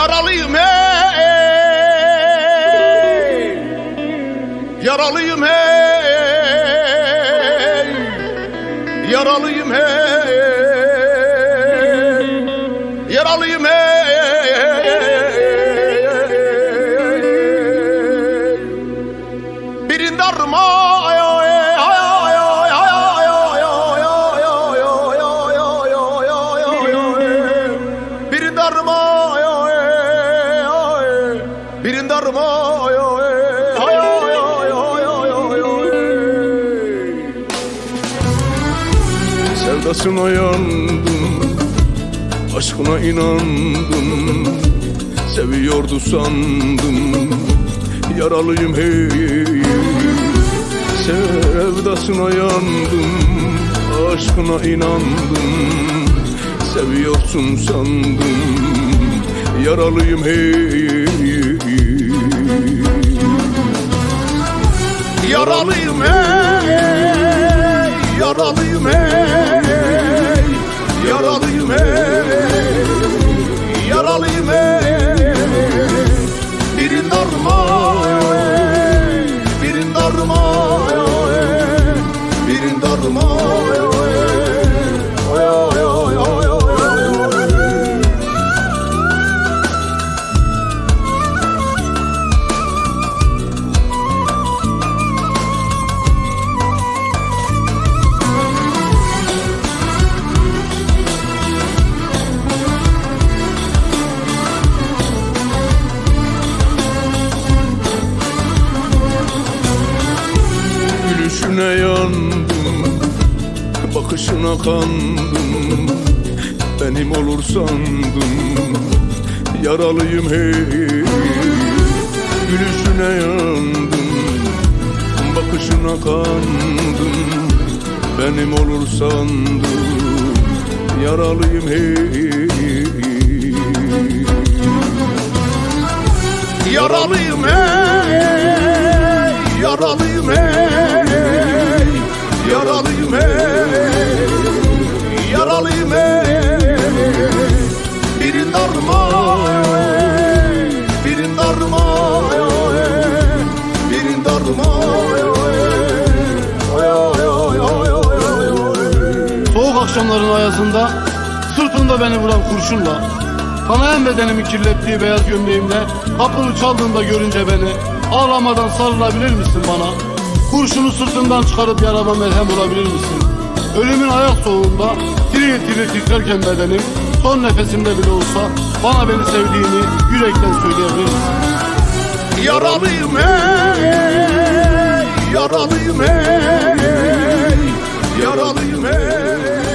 Yaralıyım hey! Yaralıyım hey! Yaralıyım hey! Yaralıyım hey ay Birinde arma ay ay ay ay ay ay ay ay Sevdasına yandım Aşkına inandım. Seviyordu sandım Yaralıyım hey. Sevdasına yandım Aşkına inandım. Seviyorsun sandım Yaralıyım hey Yaralıyım hey Yaralıyım hey Bakışına kandım. Benim olur sandım. Yaralıyım hey. Gülüşüne yandım. Bakışına kandım. Benim olur sandım. Yaralıyım hey. Yaralıyım hey. Yaralıyım Soğuk akşamların ayazında sırtımda beni vuran kurşunla Kanayan bedenimi kirlettiği beyaz gömleğimle Kapını çaldığında görünce beni Ağlamadan sarılabilir misin bana? Kurşunu sırtından çıkarıp yarama merhem olabilir misin? Ölümün ayak soğuğunda Tiril tiril titrerken bedenim son nefesimde bile olsa bana beni sevdiğini yürekten söyleyebilirsin. Yaralıyım hey, yaralıyım hey, yaralıyım hey.